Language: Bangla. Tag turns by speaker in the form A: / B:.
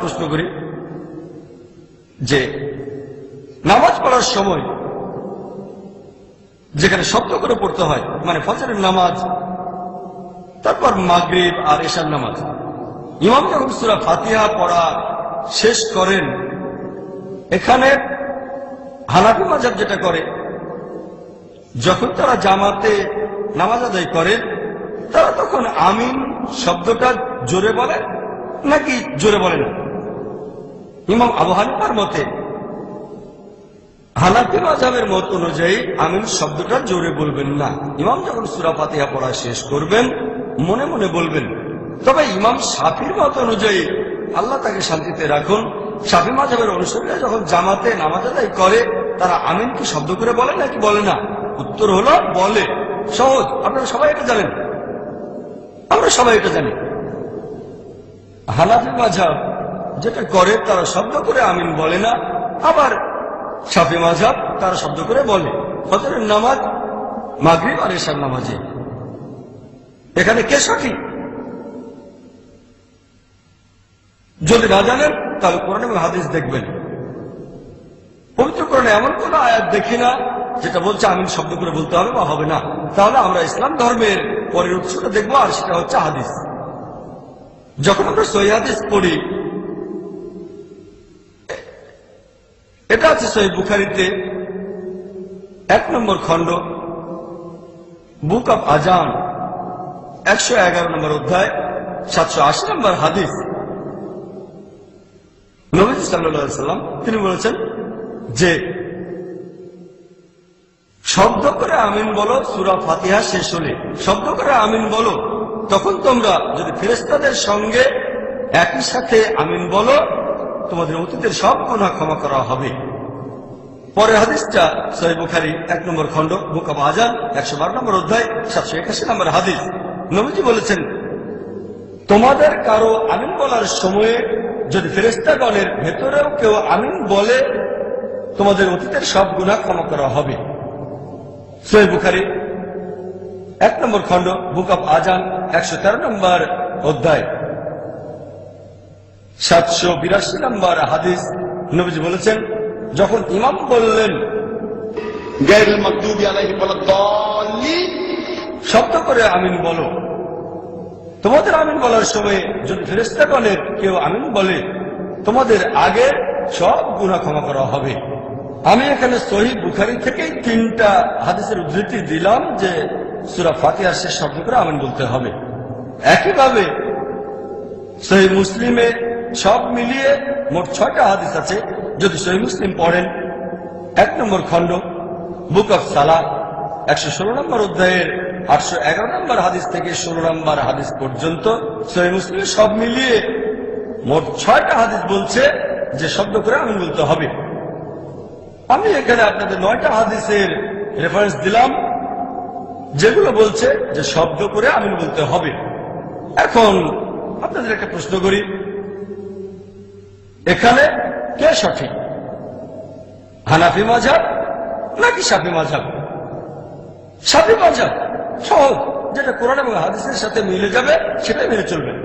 A: প্রশ্ন করি যে নামাজ পড়ার সময় যেখানে শব্দ করে পড়তে হয় মানে ফজরের নামাজ, তারপর মাগরিব আর এশার নামাজ। ইমাম সুরা ফাতিহা পড়া শেষ করেন, এখানে হানাফি মাজাব যেটা করে, যখন তারা জামাতে নামাজ আদায় করে, তারা তখন আমিন শব্দটা জোরে বলে নাকি জোরে বলে না? ইমাম আবু হানিফার মতে, হানাফি মাজাবের মত অনুযায়ী আমিন শব্দটা জোরে বলবেন না। ইমাম যখন সুরা ফাতিহা পড়া শেষ করবেন, মনে মনে বলবেন, তবে ইমাম সাফির মত অনুযায়ী আল্লাহ তাকে শান্তিতে রাখুন। সাফি মাজাবের অনুসারীরা যখন জামাতে নামাজ আদায় করে, তারা আমিন কি শব্দ করে বলে নাকি বলে না? উত্তর হলো, বলে। সহজ। আপনারা সবাই এটা জানেন? আমরা সবাই এটা জানি। হানাফি মাঝাব যেটা করে তারা শব্দ করে আমিন বলে না, আবার সাফি মাঝাব তারা শব্দ করে বলে। ফজরের নামাজ, মাগরিব আর এশার নামাজে। এখানে কে সঠিক যদি না জানেন, তাহলে কোরআন এবং হাদিস দেখবেন। পবিত্র কোরআনে এমন কোন আয়াত দেখি না, যেটা বলছে আমিন শব্দ করে বলতে হবে বা হবে না। তাহলে আমরা ইসলাম ধর্মের পরের উৎসটা দেখব আর সেটা হচ্ছে হাদিস। যখন আমরা সহি হাদিস পড়ি এটা আছে সহি বুখারিতে। এক নম্বর খণ্ড, বুক অফ আজান, একশো এগারো নম্বর অধ্যায়, সাতশো আশি নম্বর হাদিস। নবীজ সাল্লাম, তিনি বলেছেন যে, শব্দ করে আমিন বলো, সুরা ফাতিহা শেষ হলে। শব্দ করে আমিন বলো, তখন তোমরা যদি ফেরেস্তাদের সঙ্গে একই সাথে আমিন বলো তোমাদের অতীতের সব গুণা ক্ষমা করা হবে। পরের হাদিসটা সহি বুখারি, এক নম্বর খণ্ড, বুক আজান একশো বারো নম্বর অধ্যায়, সাতশো একাশি নম্বর হাদিস। নবীজি বলেছেন, তোমাদের কারও আমিন বলার সময়ে যদি ফেরেস্তাগণের ভেতরেও কেউ আমিন বলে, তোমাদের অতীতের সব গুণা ক্ষমা করা হবে। সোহেব বুখারি, এক নম্বর খণ্ড, বুক অফ আজান, একশো তেরো নম্বর অধ্যায়। সাতশো বিরাশি নম্বর হাদিস নবীজি বলেছেন যখন ইমাম বললেন শব্দ করে আমিন বলো। তোমাদের আমিন বলার সময় যদি ফেরেস্তাগণের কেউ আমিন বলে তোমাদের আগে সব গুণা ক্ষমা করা হবে। আমি এখানে শহীদ বুখারি থেকে তিনটা হাদিসের উদ্ধৃতি দিলাম যে সুরা ফাতিহার শেষ শব্দ করে আমিন বলতে হবে। একইভাবে শহীদ মুসলিমে সব মিলিয়ে মোট ছয়টা হাদিস আছে, যদি সহি মুসলিম পড়েন। এক নম্বর খণ্ড, বুক অফ সালা একশো ষোলো নম্বর অধ্যায়ের আটশো এগারো নম্বর হাদিস থেকে ষোলো নম্বর হাদিস পর্যন্ত সহি মুসলিম সব মিলিয়ে মোট ছয়টা হাদিস বলছে যে শব্দ করে আমি বলতে হবে। আমি এখানে আপনাদের নয়টা হাদিসের রেফারেন্স দিলাম, যেগুলো বলছে যে শব্দ করে আমিন বলতে হবে। এখন আপনাদের একটা প্রশ্ন করি। এখানে কে সঠিক? হানাফি মাঝাব নাকি সাফি মাঝাব সাফি মাঝাব সহজ। যেটা কোরআন এবং হাদিসের সাথে মিলে যাবে, সেটাই মেনে চলবেন